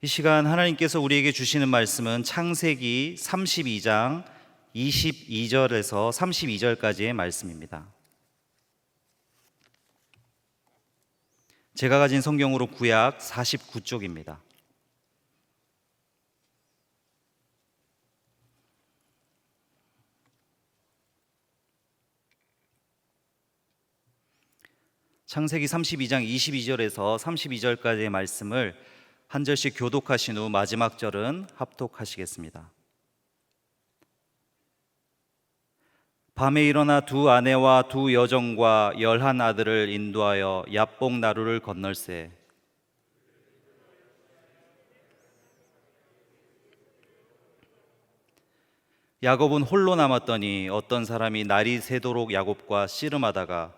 이 시간 하나님께서 우리에게 주시는 말씀은 창세기 32장 22절에서 32절까지의 말씀입니다. 제가 가진 성경으로 구약 49쪽입니다. 창세기 32장 22절에서 32절까지의 말씀을 한 절씩 교독하신 후 마지막 절은 합독하시겠습니다. 밤에 일어나 두 아내와 두 여종과 열한 아들을 인도하여 야복 나루를 건널세 야곱은 홀로 남았더니 어떤 사람이 날이 새도록 야곱과 씨름하다가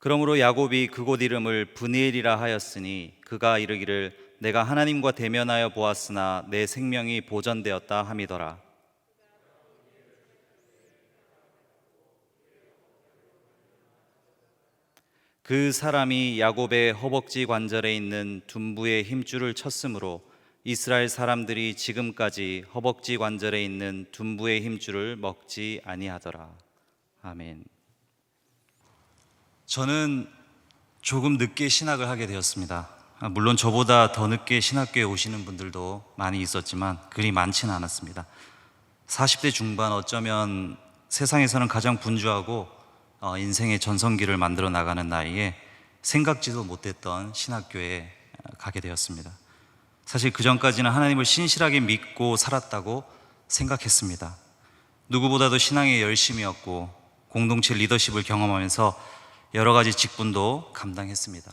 그러므로 야곱이 그곳 이름을 브니엘이라 하였으니 그가 이르기를 내가 하나님과 대면하여 보았으나 내 생명이 보전되었다 함이더라. 그 사람이 야곱의 허벅지 관절에 있는 둔부의 힘줄을 쳤으므로 이스라엘 사람들이 지금까지 허벅지 관절에 있는 둔부의 힘줄을 먹지 아니하더라. 아멘. 저는 조금 늦게 신학을 하게 되었습니다. 아, 물론 저보다 더 늦게 신학교에 오시는 분들도 많이 있었지만 그리 많지는 않았습니다. 40대 중반 어쩌면 세상에서는 가장 분주하고 어, 인생의 전성기를 만들어 나가는 나이에 생각지도 못했던 신학교에 어, 가게 되었습니다. 사실 그 전까지는 하나님을 신실하게 믿고 살았다고 생각했습니다. 누구보다도 신앙에 열심이었고 공동체 리더십을 경험하면서 여러 가지 직분도 감당했습니다.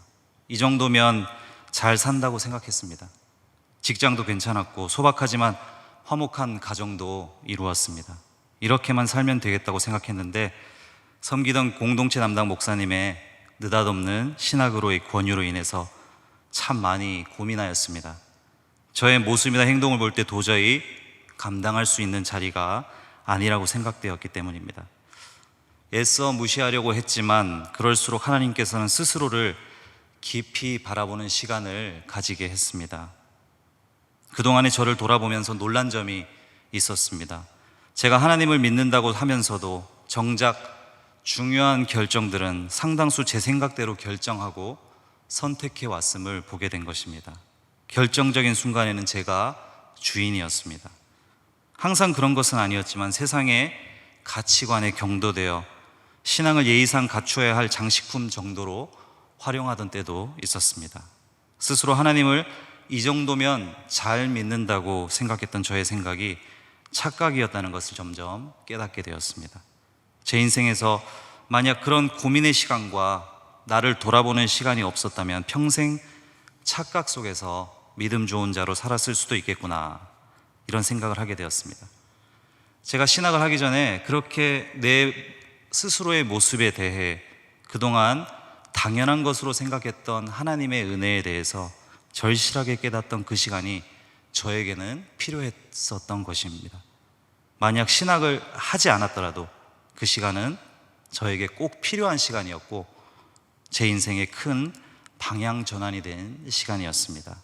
이 정도면 잘 산다고 생각했습니다. 직장도 괜찮았고 소박하지만 화목한 가정도 이루었습니다. 이렇게만 살면 되겠다고 생각했는데 섬기던 공동체 담당 목사님의 느닷없는 신학으로의 권유로 인해서 참 많이 고민하였습니다. 저의 모습이나 행동을 볼 때 도저히 감당할 수 있는 자리가 아니라고 생각되었기 때문입니다. 애써 무시하려고 했지만 그럴수록 하나님께서는 스스로를 깊이 바라보는 시간을 가지게 했습니다. 그동안에 저를 돌아보면서 놀란 점이 있었습니다. 제가 하나님을 믿는다고 하면서도 정작 중요한 결정들은 상당수 제 생각대로 결정하고 선택해 왔음을 보게 된 것입니다. 결정적인 순간에는 제가 주인이었습니다. 항상 그런 것은 아니었지만 세상의 가치관에 경도되어 신앙을 예의상 갖추어야 할 장식품 정도로 활용하던 때도 있었습니다. 스스로 하나님을 이 정도면 잘 믿는다고 생각했던 저의 생각이 착각이었다는 것을 점점 깨닫게 되었습니다. 제 인생에서 만약 그런 고민의 시간과 나를 돌아보는 시간이 없었다면 평생 착각 속에서 믿음 좋은 자로 살았을 수도 있겠구나. 이런 생각을 하게 되었습니다. 제가 신학을 하기 전에 그렇게 내 스스로의 모습에 대해 그동안 당연한 것으로 생각했던 하나님의 은혜에 대해서 절실하게 깨닫던 그 시간이 저에게는 필요했었던 것입니다. 만약 신학을 하지 않았더라도 그 시간은 저에게 꼭 필요한 시간이었고 제 인생의 큰 방향 전환이 된 시간이었습니다.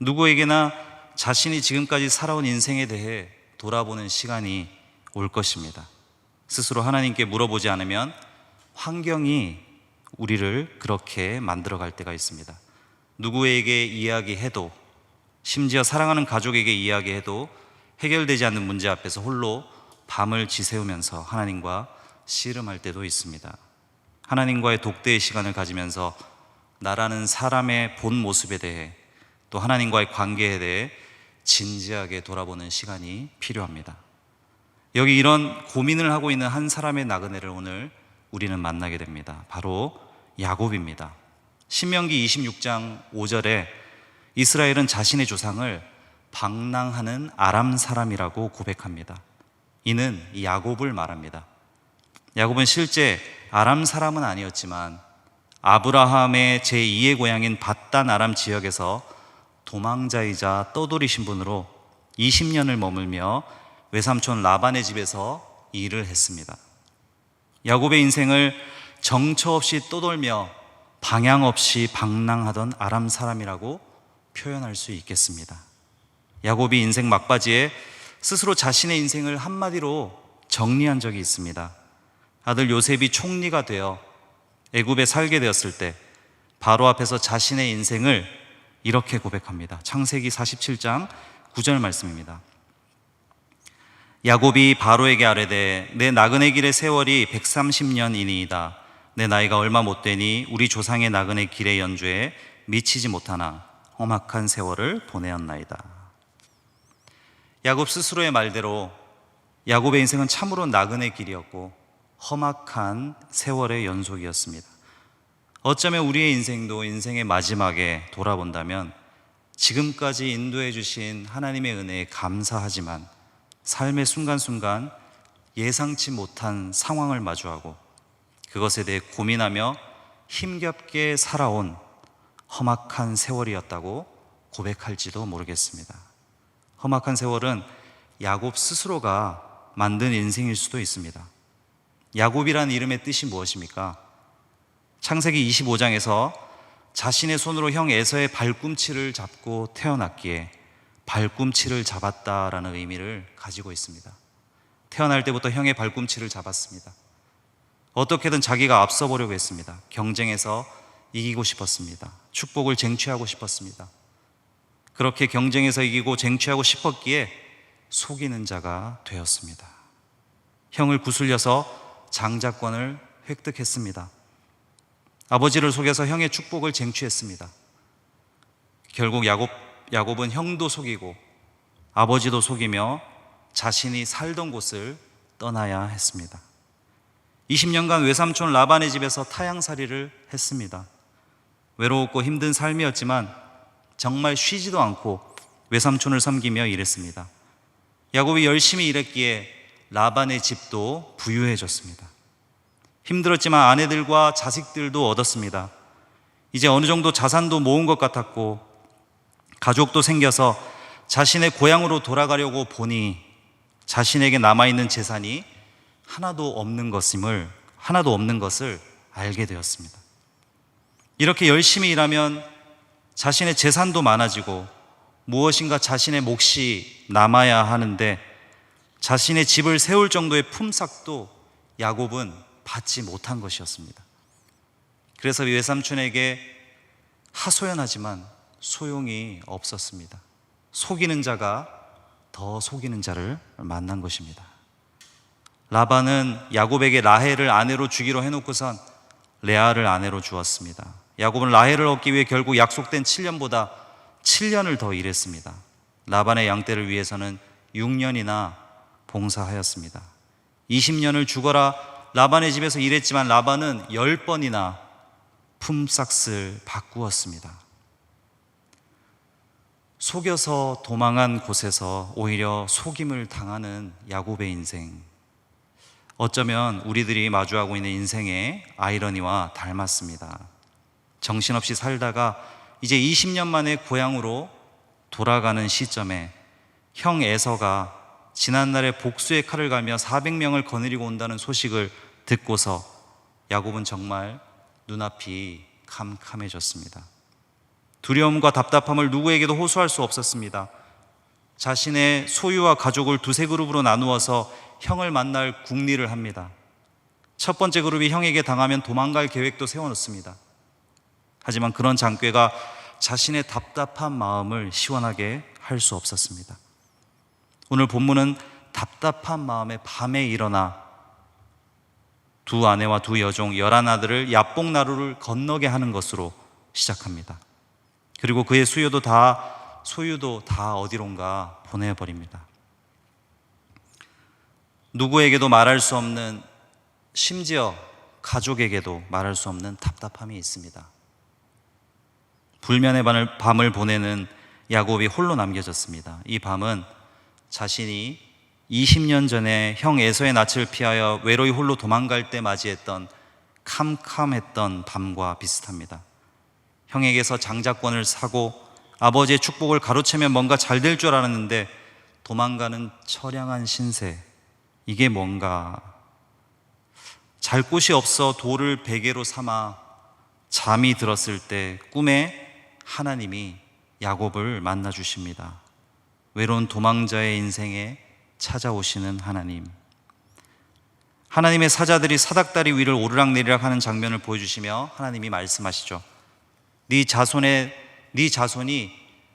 누구에게나 자신이 지금까지 살아온 인생에 대해 돌아보는 시간이 올 것입니다. 스스로 하나님께 물어보지 않으면 환경이 우리를 그렇게 만들어 갈 때가 있습니다. 누구에게 이야기해도 심지어 사랑하는 가족에게 이야기해도 해결되지 않는 문제 앞에서 홀로 밤을 지새우면서 하나님과 씨름할 때도 있습니다. 하나님과의 독대의 시간을 가지면서 나라는 사람의 본 모습에 대해 또 하나님과의 관계에 대해 진지하게 돌아보는 시간이 필요합니다. 여기 이런 고민을 하고 있는 한 사람의 나그네를 오늘 우리는 만나게 됩니다. 바로 야곱입니다. 신명기 26장 5절에 이스라엘은 자신의 조상을 방랑하는 아람 사람이라고 고백합니다. 이는 이 야곱을 말합니다. 야곱은 실제 아람 사람은 아니었지만 아브라함의 제2의 고향인 바단 아람 지역에서 도망자이자 떠돌이 신분으로 20년을 머물며 외삼촌 라반의 집에서 일을 했습니다. 야곱의 인생을 정처 없이 떠돌며 방향 없이 방랑하던 아람 사람이라고 표현할 수 있겠습니다. 야곱이 인생 막바지에 스스로 자신의 인생을 한마디로 정리한 적이 있습니다. 아들 요셉이 총리가 되어 애굽에 살게 되었을 때 바로 앞에서 자신의 인생을 이렇게 고백합니다. 창세기 47장 9절 말씀입니다. 야곱이 바로에게 아뢰되 내 나그네 길의 세월이 130년이니이다. 내 나이가 얼마 못 되니 우리 조상의 나그네 길의 연주에 미치지 못하나 험악한 세월을 보내었나이다. 야곱 스스로의 말대로 야곱의 인생은 참으로 나그네 길이었고 험악한 세월의 연속이었습니다. 어쩌면 우리의 인생도 인생의 마지막에 돌아본다면 지금까지 인도해 주신 하나님의 은혜에 감사하지만 삶의 순간순간 예상치 못한 상황을 마주하고 그것에 대해 고민하며 힘겹게 살아온 험악한 세월이었다고 고백할지도 모르겠습니다. 험악한 세월은 야곱 스스로가 만든 인생일 수도 있습니다. 야곱이라는 이름의 뜻이 무엇입니까? 창세기 25장에서 자신의 손으로 형 에서의 발꿈치를 잡고 태어났기에 발꿈치를 잡았다라는 의미를 가지고 있습니다. 태어날 때부터 형의 발꿈치를 잡았습니다. 어떻게든 자기가 앞서 보려고 했습니다. 경쟁에서 이기고 싶었습니다. 축복을 쟁취하고 싶었습니다. 그렇게 경쟁에서 이기고 쟁취하고 싶었기에 속이는 자가 되었습니다. 형을 구슬려서 장자권을 획득했습니다. 아버지를 속여서 형의 축복을 쟁취했습니다. 결국 야곱, 야곱은 형도 속이고 아버지도 속이며 자신이 살던 곳을 떠나야 했습니다. 20년간 외삼촌 라반의 집에서 타양살이를 했습니다. 외로웠고 힘든 삶이었지만 정말 쉬지도 않고 외삼촌을 섬기며 일했습니다. 야곱이 열심히 일했기에 라반의 집도 부유해졌습니다. 힘들었지만 아내들과 자식들도 얻었습니다. 이제 어느 정도 자산도 모은 것 같았고 가족도 생겨서 자신의 고향으로 돌아가려고 보니 자신에게 남아있는 재산이 하나도 없는 것임을 하나도 없는 것을 알게 되었습니다. 이렇게 열심히 일하면 자신의 재산도 많아지고 무엇인가 자신의 몫이 남아야 하는데 자신의 집을 세울 정도의 품삯도 야곱은 받지 못한 것이었습니다. 그래서 외삼촌에게 하소연하지만 소용이 없었습니다. 속이는 자가 더 속이는 자를 만난 것입니다. 라반은 야곱에게 라헬을 아내로 주기로 해놓고선 레아를 아내로 주었습니다. 야곱은 라헬을 얻기 위해 결국 약속된 7년보다 7년을 더 일했습니다. 라반의 양떼를 위해서는 6년이나 봉사하였습니다. 20년을 죽어라 라반의 집에서 일했지만 라반은 10번이나 품삯을 바꾸었습니다. 속여서 도망한 곳에서 오히려 속임을 당하는 야곱의 인생. 어쩌면 우리들이 마주하고 있는 인생의 아이러니와 닮았습니다. 정신없이 살다가 이제 20년 만에 고향으로 돌아가는 시점에 형 에서가 지난날에 복수의 칼을 갈며 400명을 거느리고 온다는 소식을 듣고서 야곱은 정말 눈앞이 캄캄해졌습니다. 두려움과 답답함을 누구에게도 호소할 수 없었습니다. 자신의 소유와 가족을 두세 그룹으로 나누어서 형을 만날 궁리를 합니다. 첫 번째 그룹이 형에게 당하면 도망갈 계획도 세워놓습니다. 하지만 그런 장꾀가 자신의 답답한 마음을 시원하게 할 수 없었습니다. 오늘 본문은 답답한 마음에 밤에 일어나 두 아내와 두 여종 열한 아들을 야뽕 나루를 건너게 하는 것으로 시작합니다. 그리고 그의 수요도 다 소유도 다 어디론가 보내버립니다. 누구에게도 말할 수 없는 심지어 가족에게도 말할 수 없는 답답함이 있습니다. 불면의 밤을, 밤을 보내는 야곱이 홀로 남겨졌습니다. 이 밤은 자신이 20년 전에 형 에서의 낯을 피하여 외로이 홀로 도망갈 때 맞이했던 캄캄했던 밤과 비슷합니다. 형에게서 장자권을 사고 아버지의 축복을 가로채면 뭔가 잘 될 줄 알았는데 도망가는 처량한 신세. 이게 뭔가 잘 곳이 없어 돌을 베개로 삼아 잠이 들었을 때 꿈에 하나님이 야곱을 만나 주십니다. 외로운 도망자의 인생에 찾아오시는 하나님. 하나님의 사자들이 사닥다리 위를 오르락내리락 하는 장면을 보여주시며 하나님이 말씀하시죠. 네 자손의 네 자손이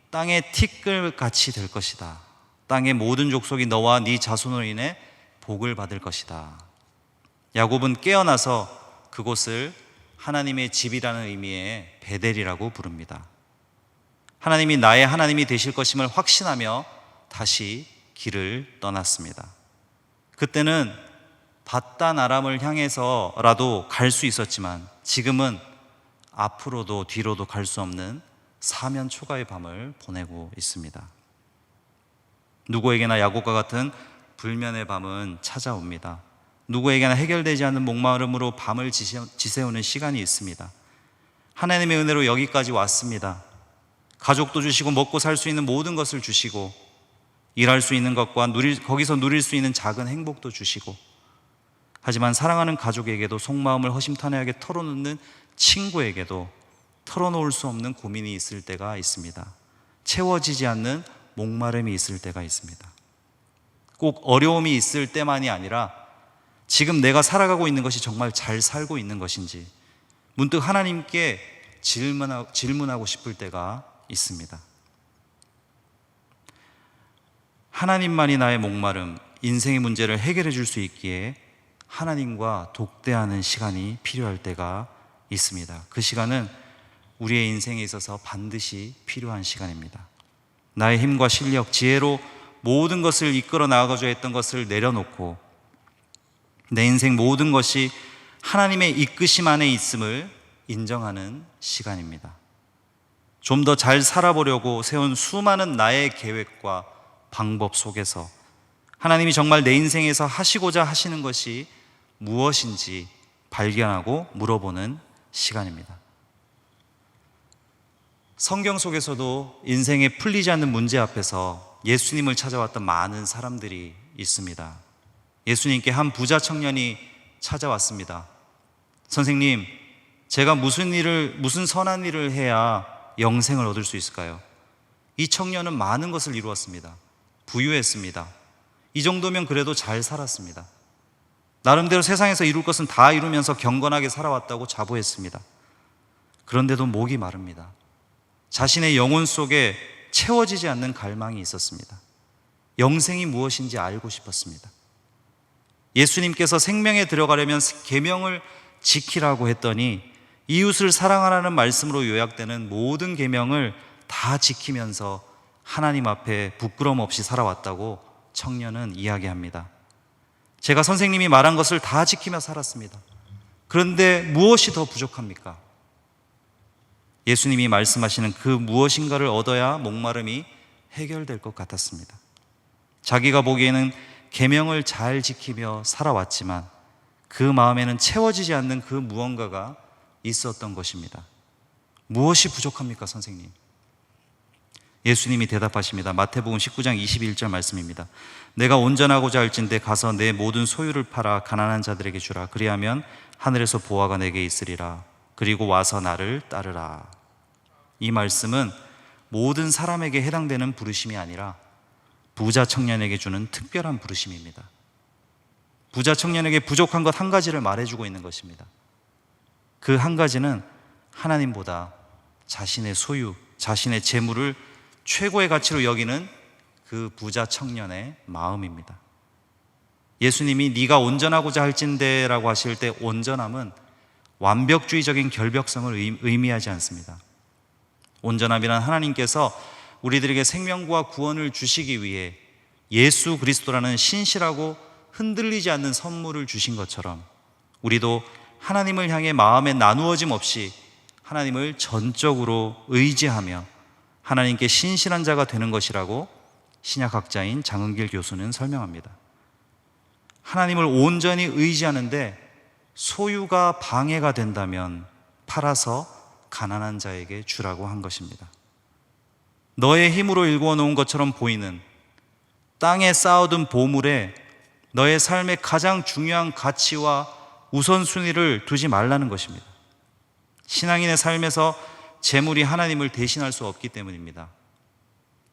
땅의 티끌 같이 될 것이다. 땅의 모든 족속이 너와 네 자손으로 인해 복을 받을 것이다. 야곱은 깨어나서 그곳을 하나님의 집이라는 의미의 베델이라고 부릅니다. 하나님이 나의 하나님이 되실 것임을 확신하며 다시 길을 떠났습니다. 그때는 바단 아람을 향해서라도 갈 수 있었지만 지금은 앞으로도 뒤로도 갈 수 없는 사면 초가의 밤을 보내고 있습니다. 누구에게나 야곱과 같은 불면의 밤은 찾아옵니다. 누구에게나 해결되지 않는 목마름으로 밤을 지새우는 시간이 있습니다. 하나님의 은혜로 여기까지 왔습니다. 가족도 주시고 먹고 살 수 있는 모든 것을 주시고 일할 수 있는 것과 누릴, 거기서 누릴 수 있는 작은 행복도 주시고 하지만 사랑하는 가족에게도 속마음을 허심탄회하게 털어놓는 친구에게도 털어놓을 수 없는 고민이 있을 때가 있습니다. 채워지지 않는 목마름이 있을 때가 있습니다. 꼭 어려움이 있을 때만이 아니라 지금 내가 살아가고 있는 것이 정말 잘 살고 있는 것인지 문득 하나님께 질문하고 싶을 때가 있습니다. 하나님만이 나의 목마름, 인생의 문제를 해결해 줄 수 있기에 하나님과 독대하는 시간이 필요할 때가 있습니다. 그 시간은 우리의 인생에 있어서 반드시 필요한 시간입니다. 나의 힘과 실력, 지혜로 모든 것을 이끌어 나가줘야 했던 것을 내려놓고 내 인생 모든 것이 하나님의 이끄심 안에 있음을 인정하는 시간입니다. 좀 더 잘 살아보려고 세운 수많은 나의 계획과 방법 속에서 하나님이 정말 내 인생에서 하시고자 하시는 것이 무엇인지 발견하고 물어보는 시간입니다. 성경 속에서도 인생에 풀리지 않는 문제 앞에서 예수님을 찾아왔던 많은 사람들이 있습니다. 예수님께 한 부자 청년이 찾아왔습니다. 선생님, 제가 무슨 일을, 무슨 선한 일을 해야 영생을 얻을 수 있을까요? 이 청년은 많은 것을 이루었습니다. 부유했습니다. 이 정도면 그래도 잘 살았습니다. 나름대로 세상에서 이룰 것은 다 이루면서 경건하게 살아왔다고 자부했습니다. 그런데도 목이 마릅니다. 자신의 영혼 속에 채워지지 않는 갈망이 있었습니다. 영생이 무엇인지 알고 싶었습니다. 예수님께서 생명에 들어가려면 계명을 지키라고 했더니 이웃을 사랑하라는 말씀으로 요약되는 모든 계명을 다 지키면서 하나님 앞에 부끄럼 없이 살아왔다고 청년은 이야기합니다. 제가 선생님이 말한 것을 다 지키며 살았습니다. 그런데 무엇이 더 부족합니까? 예수님이 말씀하시는 그 무엇인가를 얻어야 목마름이 해결될 것 같았습니다. 자기가 보기에는 계명을 잘 지키며 살아왔지만 그 마음에는 채워지지 않는 그 무언가가 있었던 것입니다. 무엇이 부족합니까, 선생님? 예수님이 대답하십니다. 마태복음 19장 21절 말씀입니다. 내가 온전하고자 할진대 가서 내 모든 소유를 팔아 가난한 자들에게 주라. 그리하면 하늘에서 보화가 내게 있으리라. 그리고 와서 나를 따르라. 이 말씀은 모든 사람에게 해당되는 부르심이 아니라 부자 청년에게 주는 특별한 부르심입니다. 부자 청년에게 부족한 것 한 가지를 말해주고 있는 것입니다. 그 한 가지는 하나님보다 자신의 소유, 자신의 재물을 최고의 가치로 여기는 그 부자 청년의 마음입니다. 예수님이 네가 온전하고자 할진대라고 하실 때 온전함은 완벽주의적인 결벽성을 의미하지 않습니다. 온전함이란 하나님께서 우리들에게 생명과 구원을 주시기 위해 예수 그리스도라는 신실하고 흔들리지 않는 선물을 주신 것처럼 우리도 하나님을 향해 마음의 나누어짐 없이 하나님을 전적으로 의지하며 하나님께 신실한 자가 되는 것이라고 신약학자인 장은길 교수는 설명합니다. 하나님을 온전히 의지하는데 소유가 방해가 된다면 팔아서 가난한 자에게 주라고 한 것입니다. 너의 힘으로 일구어 놓은 것처럼 보이는 땅에 쌓아둔 보물에 너의 삶의 가장 중요한 가치와 우선순위를 두지 말라는 것입니다. 신앙인의 삶에서 재물이 하나님을 대신할 수 없기 때문입니다.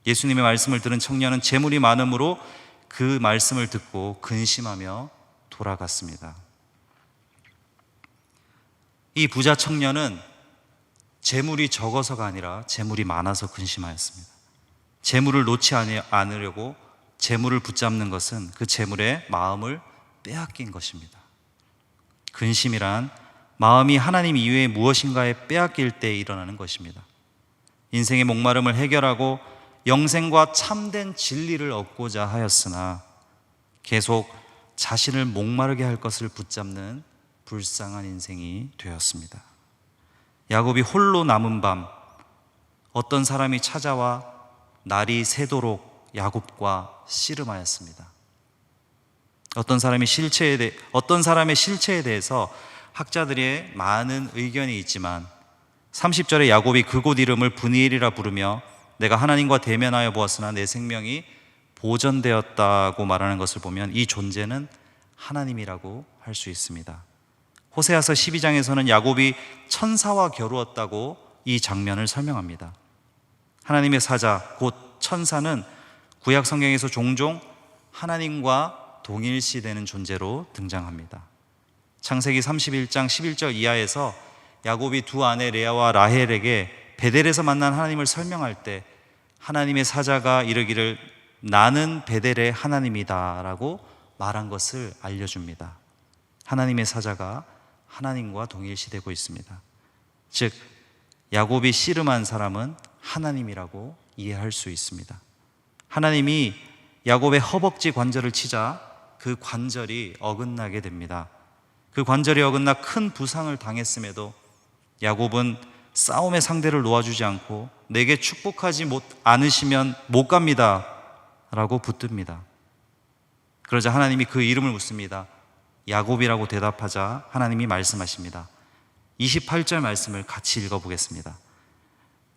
예수님의 말씀을 들은 청년은 재물이 많으므로 그 말씀을 듣고 근심하며 돌아갔습니다. 이 부자 청년은 재물이 적어서가 아니라 재물이 많아서 근심하였습니다. 재물을 놓지 않으려고 재물을 붙잡는 것은 그 재물의 마음을 빼앗긴 것입니다. 근심이란 마음이 하나님 이외에 무엇인가에 빼앗길 때 일어나는 것입니다. 인생의 목마름을 해결하고 영생과 참된 진리를 얻고자 하였으나 계속 자신을 목마르게 할 것을 붙잡는 불쌍한 인생이 되었습니다. 야곱이 홀로 남은 밤 어떤 사람이 찾아와 날이 새도록 야곱과 씨름하였습니다. 어떤 사람이 실체에 대 어떤 사람의 실체에 대해서 학자들의 많은 의견이 있지만 30절에 야곱이 그곳 이름을 분이엘이라 부르며 내가 하나님과 대면하여 보았으나 내 생명이 보전되었다고 말하는 것을 보면 이 존재는 하나님이라고 할 수 있습니다. 호세아서 12장에서는 야곱이 천사와 겨루었다고 이 장면을 설명합니다. 하나님의 사자 곧 천사는 구약 성경에서 종종 하나님과 동일시되는 존재로 등장합니다. 창세기 31장 11절 이하에서 야곱이 두 아내 레아와 라헬에게 베델에서 만난 하나님을 설명할 때 하나님의 사자가 이르기를 나는 베델의 하나님이다라고 말한 것을 알려줍니다. 하나님의 사자가 하나님과 동일시되고 있습니다. 즉 야곱이 씨름한 사람은 하나님이라고 이해할 수 있습니다. 하나님이 야곱의 허벅지 관절을 치자 그 관절이 어긋나게 됩니다. 그 관절이 어긋나 큰 부상을 당했음에도 야곱은 싸움의 상대를 놓아주지 않고 내게 축복하지 못 않으시면 못 갑니다. 라고 붙듭니다. 그러자 하나님이 그 이름을 묻습니다. 야곱이라고 대답하자 하나님이 말씀하십니다. 28절 말씀을 같이 읽어보겠습니다.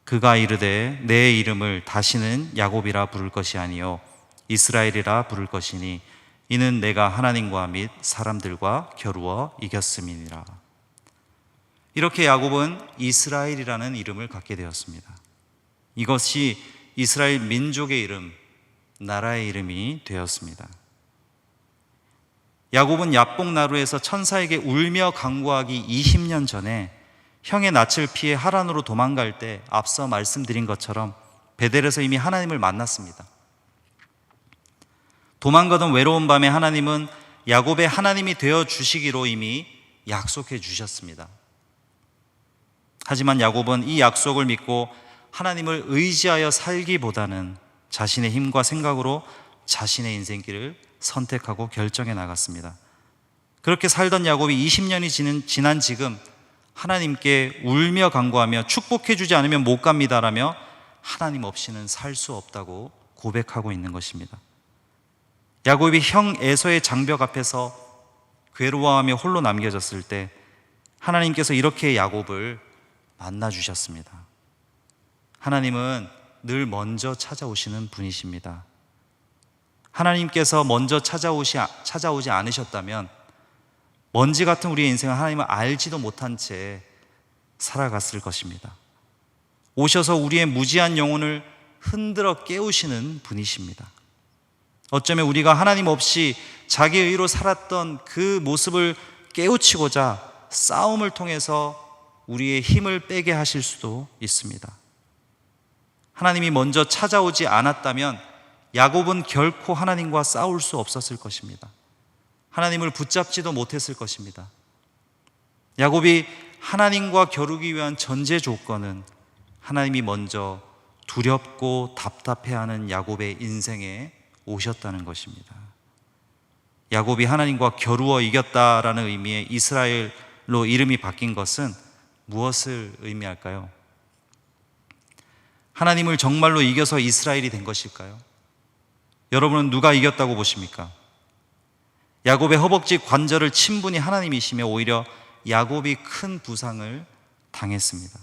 그가 이르되 내 이름을 다시는 야곱이라 부를 것이 아니요 이스라엘이라 부를 것이니 이는 내가 하나님과 및 사람들과 겨루어 이겼음이니라. 이렇게 야곱은 이스라엘이라는 이름을 갖게 되었습니다. 이것이 이스라엘 민족의 이름, 나라의 이름이 되었습니다. 야곱은 야복나루에서 천사에게 울며 강구하기 20년 전에 형의 낯을 피해 하란으로 도망갈 때 앞서 말씀드린 것처럼 베델에서 이미 하나님을 만났습니다. 도망가던 외로운 밤에 하나님은 야곱의 하나님이 되어 주시기로 이미 약속해 주셨습니다. 하지만 야곱은 이 약속을 믿고 하나님을 의지하여 살기보다는 자신의 힘과 생각으로 자신의 인생길을 선택하고 결정해 나갔습니다. 그렇게 살던 야곱이 20년이 지는, 지난 지금 하나님께 울며 간구하며 축복해 주지 않으면 못 갑니다라며 하나님 없이는 살 수 없다고 고백하고 있는 것입니다. 야곱이 형 에서의 장벽 앞에서 괴로워하며 홀로 남겨졌을 때 하나님께서 이렇게 야곱을 만나 주셨습니다. 하나님은 늘 먼저 찾아오시는 분이십니다. 하나님께서 먼저 찾아오시, 찾아오지 않으셨다면 먼지 같은 우리의 인생은 하나님을 알지도 못한 채 살아갔을 것입니다. 오셔서 우리의 무지한 영혼을 흔들어 깨우시는 분이십니다. 어쩌면 우리가 하나님 없이 자기 의로 살았던 그 모습을 깨우치고자 싸움을 통해서 우리의 힘을 빼게 하실 수도 있습니다. 하나님이 먼저 찾아오지 않았다면 야곱은 결코 하나님과 싸울 수 없었을 것입니다. 하나님을 붙잡지도 못했을 것입니다. 야곱이 하나님과 겨루기 위한 전제 조건은 하나님이 먼저 두렵고 답답해하는 야곱의 인생에 오셨다는 것입니다. 야곱이 하나님과 겨루어 이겼다라는 의미의 이스라엘로 이름이 바뀐 것은 무엇을 의미할까요? 하나님을 정말로 이겨서 이스라엘이 된 것일까요? 여러분은 누가 이겼다고 보십니까? 야곱의 허벅지 관절을 친 분이 하나님이시며 오히려 야곱이 큰 부상을 당했습니다.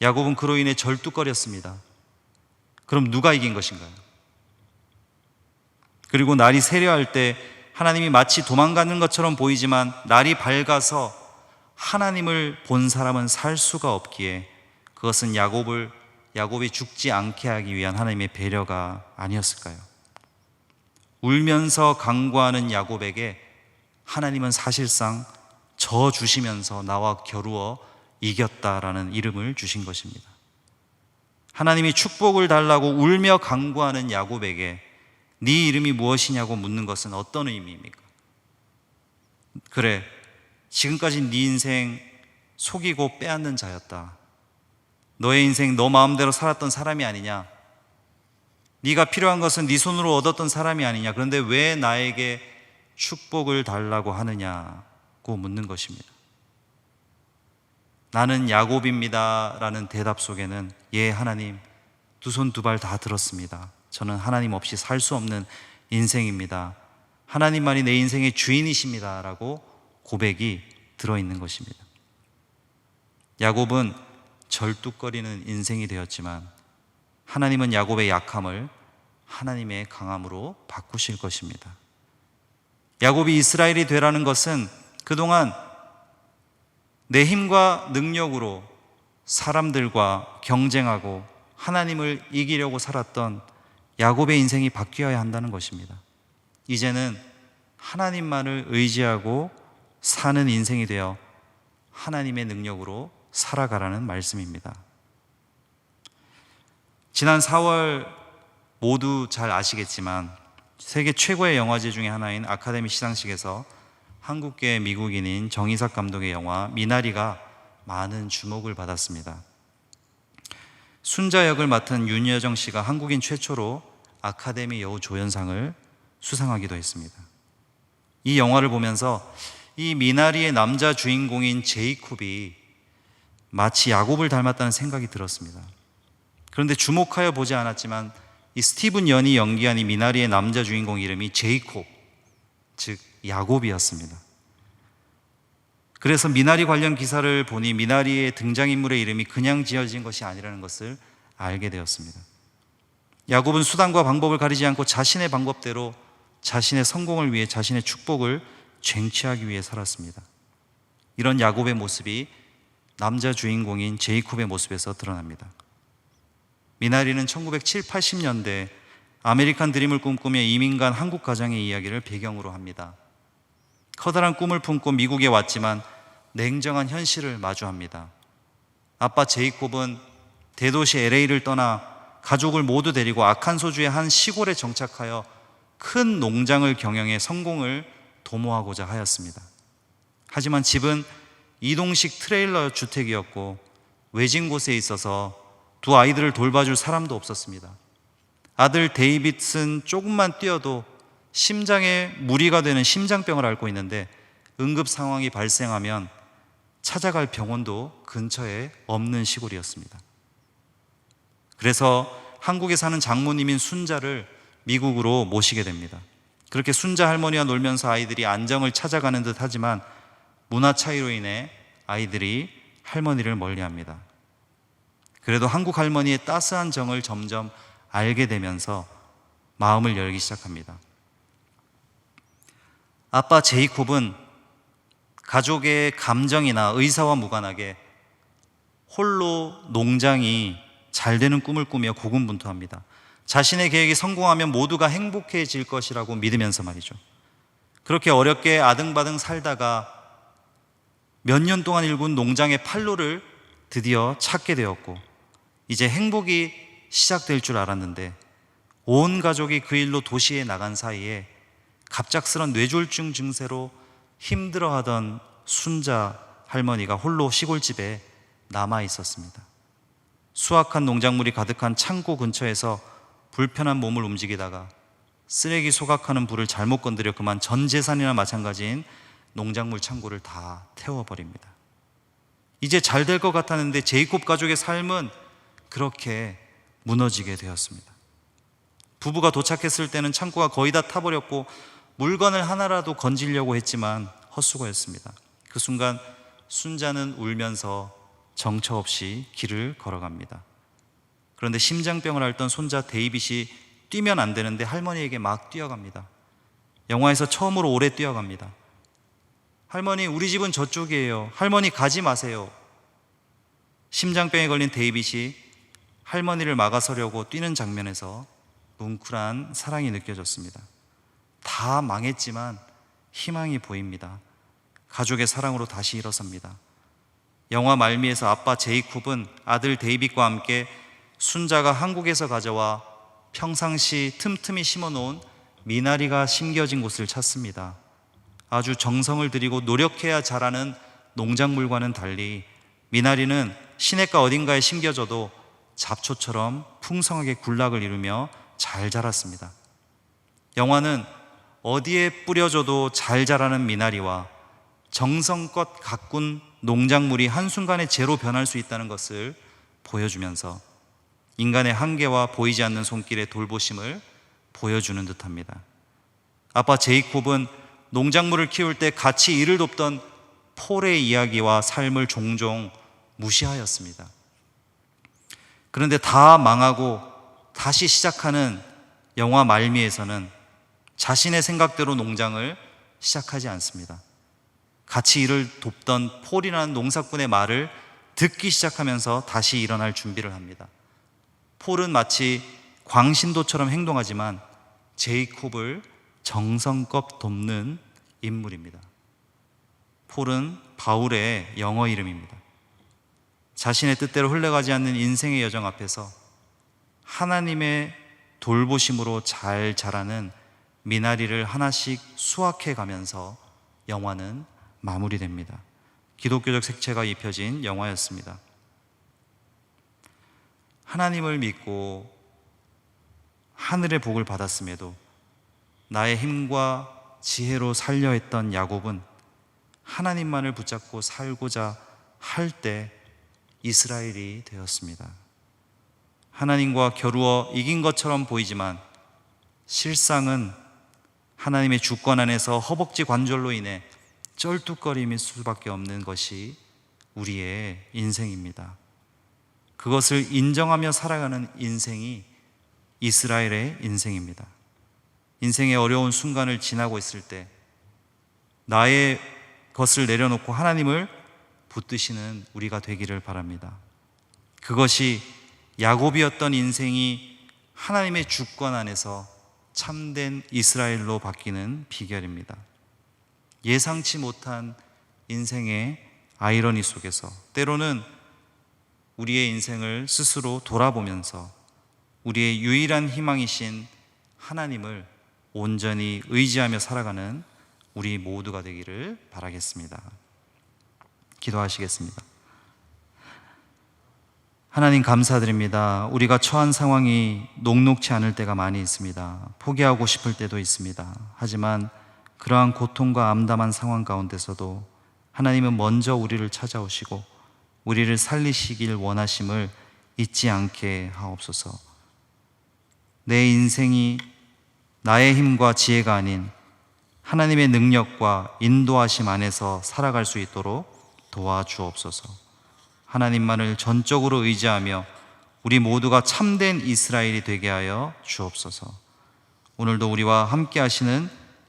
야곱은 그로 인해 절뚝거렸습니다. 그럼 누가 이긴 것인가요? 그리고 날이 세려할 때 하나님이 마치 도망가는 것처럼 보이지만 날이 밝아서 하나님을 본 사람은 살 수가 없기에 그것은 야곱을 야곱이 죽지 않게 하기 위한 하나님의 배려가 아니었을까요? 울면서 강구하는 야곱에게 하나님은 사실상 저 주시면서 나와 겨루어 이겼다라는 이름을 주신 것입니다. 하나님이 축복을 달라고 울며 강구하는 야곱에게 네 이름이 무엇이냐고 묻는 것은 어떤 의미입니까? 그래, 지금까지 네 인생 속이고 빼앗는 자였다. 너의 인생 너 마음대로 살았던 사람이 아니냐? 네가 필요한 것은 네 손으로 얻었던 사람이 아니냐? 그런데 왜 나에게 축복을 달라고 하느냐고 묻는 것입니다. 나는 야곱입니다라는 대답 속에는 예 하나님 두 손 두 발 다 들었습니다. 저는 하나님 없이 살 수 없는 인생입니다. 하나님만이 내 인생의 주인이십니다 라고 고백이 들어 있는 것입니다. 야곱은 절뚝거리는 인생이 되었지만 하나님은 야곱의 약함을 하나님의 강함으로 바꾸실 것입니다. 야곱이 이스라엘이 되라는 것은 그동안 내 힘과 능력으로 사람들과 경쟁하고 하나님을 이기려고 살았던 야곱의 인생이 바뀌어야 한다는 것입니다. 이제는 하나님만을 의지하고 사는 인생이 되어 하나님의 능력으로 살아가라는 말씀입니다. 지난 4월 모두 잘 아시겠지만 세계 최고의 영화제 중의 하나인 아카데미 시상식에서 한국계 미국인인 정희석 감독의 영화 미나리가 많은 주목을 받았습니다. 순자 역을 맡은 윤여정 씨가 한국인 최초로 아카데미 여우 조연상을 수상하기도 했습니다. 이 영화를 보면서 이 미나리의 남자 주인공인 제이콥이 마치 야곱을 닮았다는 생각이 들었습니다. 그런데 주목하여 보지 않았지만 이 스티븐 연이 연기한 이 미나리의 남자 주인공 이름이 제이콥, 즉 야곱이었습니다. 그래서 미나리 관련 기사를 보니 미나리의 등장인물의 이름이 그냥 지어진 것이 아니라는 것을 알게 되었습니다. 야곱은 수단과 방법을 가리지 않고 자신의 방법대로 자신의 성공을 위해 자신의 축복을 쟁취하기 위해 살았습니다. 이런 야곱의 모습이 남자 주인공인 제이콥의 모습에서 드러납니다. 미나리는 1970, 80년대 아메리칸 드림을 꿈꾸며 이민 간 한국 가장의 이야기를 배경으로 합니다. 커다란 꿈을 품고 미국에 왔지만 냉정한 현실을 마주합니다. 아빠 제이콥은 대도시 LA를 떠나 가족을 모두 데리고 아칸 소주의 한 시골에 정착하여 큰 농장을 경영해 성공을 도모하고자 하였습니다. 하지만 집은 이동식 트레일러 주택이었고 외진 곳에 있어서 두 아이들을 돌봐줄 사람도 없었습니다. 아들 데이빗은 조금만 뛰어도 심장에 무리가 되는 심장병을 앓고 있는데 응급 상황이 발생하면 찾아갈 병원도 근처에 없는 시골이었습니다. 그래서 한국에 사는 장모님인 순자를 미국으로 모시게 됩니다. 그렇게 순자 할머니와 놀면서 아이들이 안정을 찾아가는 듯 하지만 문화 차이로 인해 아이들이 할머니를 멀리 합니다. 그래도 한국 할머니의 따스한 정을 점점 알게 되면서 마음을 열기 시작합니다. 아빠 제이콥은 가족의 감정이나 의사와 무관하게 홀로 농장이 잘 되는 꿈을 꾸며 고군분투합니다. 자신의 계획이 성공하면 모두가 행복해질 것이라고 믿으면서 말이죠. 그렇게 어렵게 아등바등 살다가 몇 년 동안 일군 농장의 판로를 드디어 찾게 되었고, 이제 행복이 시작될 줄 알았는데, 온 가족이 그 일로 도시에 나간 사이에 갑작스런 뇌졸중 증세로 힘들어하던 순자 할머니가 홀로 시골집에 남아 있었습니다. 수확한 농작물이 가득한 창고 근처에서 불편한 몸을 움직이다가 쓰레기 소각하는 불을 잘못 건드려 그만 전 재산이나 마찬가지인 농작물 창고를 다 태워버립니다. 이제 잘 될 것 같았는데 제이콥 가족의 삶은 그렇게 무너지게 되었습니다. 부부가 도착했을 때는 창고가 거의 다 타버렸고 물건을 하나라도 건지려고 했지만 헛수고였습니다. 그 순간 순자는 울면서 정처 없이 길을 걸어갑니다. 그런데 심장병을 앓던 손자 데이빗이 뛰면 안 되는데 할머니에게 막 뛰어갑니다. 영화에서 처음으로 오래 뛰어갑니다. 할머니, 우리 집은 저쪽이에요. 할머니, 가지 마세요. 심장병에 걸린 데이빗이 할머니를 막아서려고 뛰는 장면에서 뭉클한 사랑이 느껴졌습니다. 다 망했지만 희망이 보입니다. 가족의 사랑으로 다시 일어섭니다. 영화 말미에서 아빠 제이콥은 아들 데이빗과 함께 순자가 한국에서 가져와 평상시 틈틈이 심어 놓은 미나리가 심겨진 곳을 찾습니다. 아주 정성을 들이고 노력해야 자라는 농작물과는 달리 미나리는 시냇가 어딘가에 심겨져도 잡초처럼 풍성하게 군락을 이루며 잘 자랐습니다. 영화는 어디에 뿌려줘도 잘 자라는 미나리와 정성껏 가꾼 농작물이 한순간에 제로 변할 수 있다는 것을 보여주면서 인간의 한계와 보이지 않는 손길의 돌보심을 보여주는 듯 합니다. 아빠 제이콥은 농작물을 키울 때 같이 일을 돕던 폴의 이야기와 삶을 종종 무시하였습니다. 그런데 다 망하고 다시 시작하는 영화 말미에서는 자신의 생각대로 농장을 시작하지 않습니다. 같이 일을 돕던 폴이라는 농사꾼의 말을 듣기 시작하면서 다시 일어날 준비를 합니다. 폴은 마치 광신도처럼 행동하지만 제이콥을 정성껏 돕는 인물입니다. 폴은 바울의 영어 이름입니다. 자신의 뜻대로 흘러가지 않는 인생의 여정 앞에서 하나님의 돌보심으로 잘 자라는 미나리를 하나씩 수확해 가면서 영화는 마무리됩니다. 기독교적 색채가 입혀진 영화였습니다. 하나님을 믿고 하늘의 복을 받았음에도 나의 힘과 지혜로 살려 했던 야곱은 하나님만을 붙잡고 살고자 할 때 이스라엘이 되었습니다. 하나님과 겨루어 이긴 것처럼 보이지만 실상은 하나님의 주권 안에서 허벅지 관절로 인해 쩔뚝거림일 수밖에 없는 것이 우리의 인생입니다. 그것을 인정하며 살아가는 인생이 이스라엘의 인생입니다. 인생의 어려운 순간을 지나고 있을 때 나의 것을 내려놓고 하나님을 붙드시는 우리가 되기를 바랍니다. 그것이 야곱이었던 인생이 하나님의 주권 안에서 참된 이스라엘로 바뀌는 비결입니다. 예상치 못한 인생의 아이러니 속에서 때로는 우리의 인생을 스스로 돌아보면서 우리의 유일한 희망이신 하나님을 온전히 의지하며 살아가는 우리 모두가 되기를 바라겠습니다. 기도하시겠습니다. 하나님 감사드립니다. 우리가 처한 상황이 녹록치 않을 때가 많이 있습니다. 포기하고 싶을 때도 있습니다. 하지만 그러한 고통과 암담한 상황 가운데서도 하나님은 먼저 우리를 찾아오시고 우리를 살리시길 원하심을 잊지 않게 하옵소서. 내 인생이 나의 힘과 지혜가 아닌 하나님의 능력과 인도하심 안에서 살아갈 수 있도록 도와주옵소서. 하나님만을 전적으로 의지하며 우리 모두가 참된 이스라엘이 되게 하여 주옵소서. 오늘도 우리와 함께 하시는